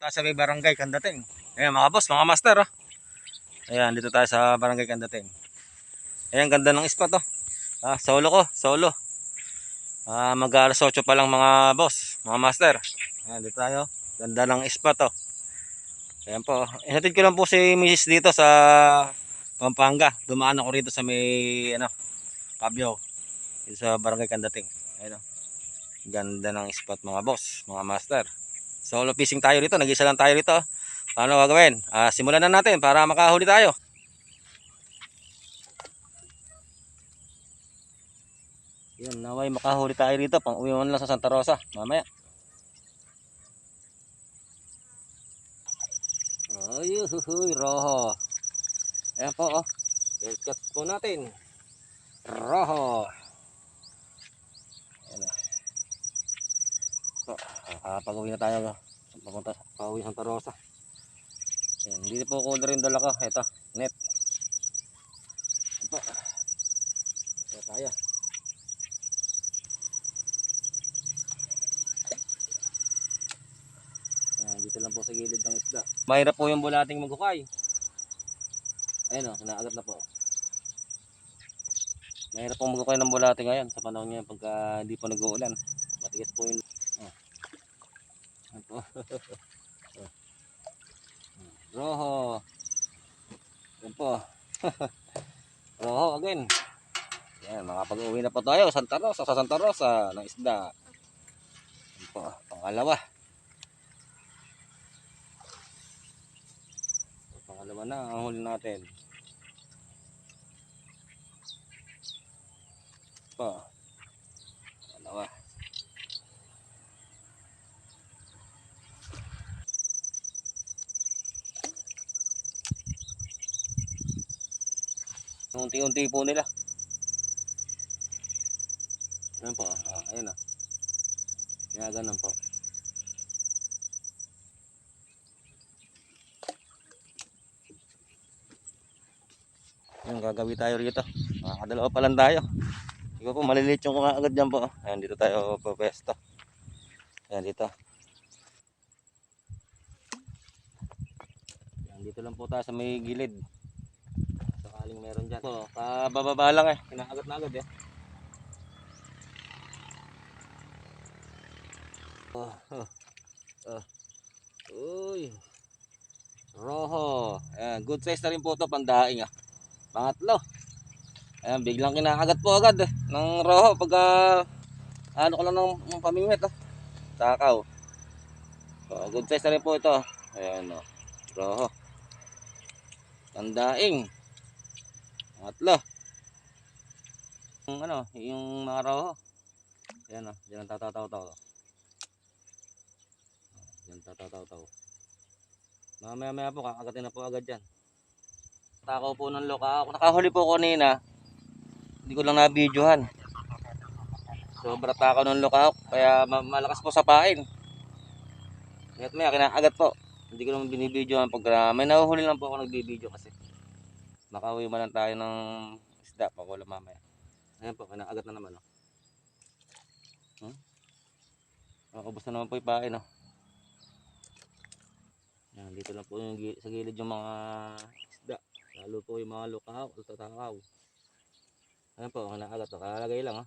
tayo sa may barangay Kandating. Ayan mga boss, mga master oh. Ayan, dito tayo sa barangay Kandating. Ayan, ganda ng spot oh. Ah, solo ko, solo. Ah, mag alas 8 pa lang mga boss, mga master. Ayan, dito tayo. Ganda ng spot oh. Ayan po. Ihatid ko lang po si Mrs. dito sa Pampanga. Dumaan ako rito sa may ano, Kabyo. Dito sa barangay Kandating. Ayan oh. Ganda ng spot mga boss, mga master. Solo fishing tayo rito. Nag-isa lang tayo rito. Paano gagawin? Ah, simulan na natin para makahuli tayo. Yun, naway makahuli tayo rito. Pang uwi lang sa Santa Rosa. Mamaya. Ayuhuy, roho. Ayan po, oh. Cut po natin. Roho. Ayan na. So, ah, pag-uwi na tayo. Papunta, pauwi Santa Rosa. Ayan, dito po ko rin dala ko. Ito, net. Po. Ayan tayo. Ayan, dito lang po sa gilid ng isda. Mahirap po yung bulating maghukay. Ayun o, kinaagat na po. Mahirap pong maghukay ng bulating ngayon sa panahon ngayon pagka hindi po nag-uulan. Matigas po yung... Oh. Ayan po. Oh. Roho. Yan po. Roho again. Yan, makapag-uwi na po tayo. Santa Rosa, sa Santa Rosa ng isda. Yan po, pangalawa. Pangalawa na ang huli natin. Pa. Pangalawa. Unti-unti po nila. Ayan po. Ah, ayan na. Kaya ganun po. Yung gagawin tayo rito. Makakadalawa pa lang tayo. Ikaw po, maliliit yung mga agad dyan po. Ayan, dito tayo papesto. Ayan, dito. Ayan, dito lang po tayo sa may gilid. Sakaling meron dyan. Po, kabababa lang eh. Kinakagat na agad eh. Oh, oh, oh. Uy. Roho. Ayan, good size na rin po ito, pandaing ah. Pangatlo. Ayan, biglang kinakagat po agad eh, ng roho pagka ano ko lang ng, ng pamingwit ah. Takaw. Oh, good size na rin po ito. Ayan oh. Roho. Tandaing. Pangatlo. Yung ano, yung mga roho. Ayan oh, diyan ang tatataw-taw. Diyan tatataw-taw. Mamaya maya po, kakagatin na po agad dyan. Takaw po ng loka. Nakahuli po kanina. Hindi ko lang na-videohan. Sobra takaw ng loka. Kaya ma- malakas po sa pain. Ngayon maya, kinaagat po. Hindi ko naman binibidyohan pag uh, may nahuhuli lang po ako nagbibideo kasi. Makauwi man lang tayo ng isda pag wala mamaya. Ayan po, kinaagat na naman. Oh. Hmm? Oh, ubos na naman po yung pain. Oh. Yan, dito lang po yung sa gilid yung mga isda. Lalo po yung mga lukaw, tatakaw. Ayan po, po. Kalalagay lang, ha.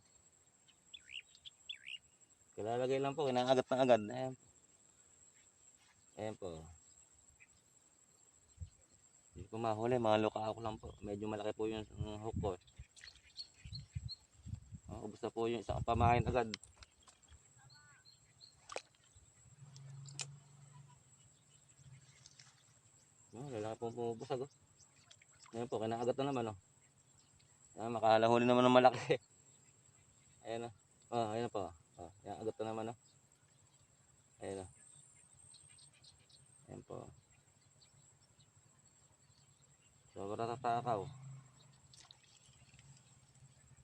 Kalalagay lang po, kinaagat na agad. Ayan po. Ayan po. Ko mahuli, mga lukaw lang po. Medyo malaki po yung hook ko. Oh, ubos na po yung isang pamain agad. Oh, lalaki pong pumubusag oh. Ayan po, kinakagat na naman oh. Ayan, makalahuli naman ng malaki. Ayan oh. Oh, ayan po. Oh, ayan, agat na naman oh. Ayan oh. Ayan po. Sobra tatakaw.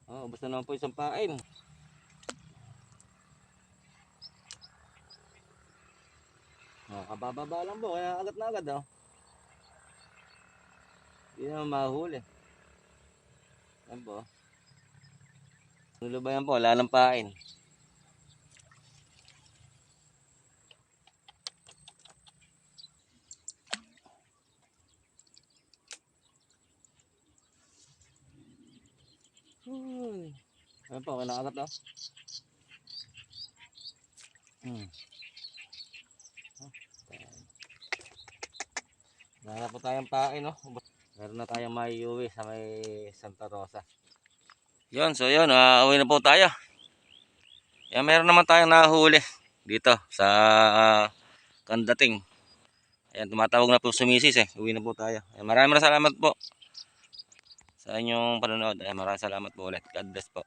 Oh, ubos na naman po isang pain. Oh, kabababa lang po, kaya agat na agad oh. Hindi naman mahuli. Yan po. Nulo po? Wala nang pain. Ayan po, kinakagat oh. Hmm. Meron po tayong pain, no? Meron na tayong may uwi sa may Santa Rosa. Yun, so yun, uh, uwi na po tayo. Yan, meron naman tayong nahuli dito sa uh, Kandating. Ayan, tumatawag na po sumisis eh. Uwi na po tayo. Ayan, maraming salamat po sa inyong panonood. Maraming salamat po ulit. God bless po.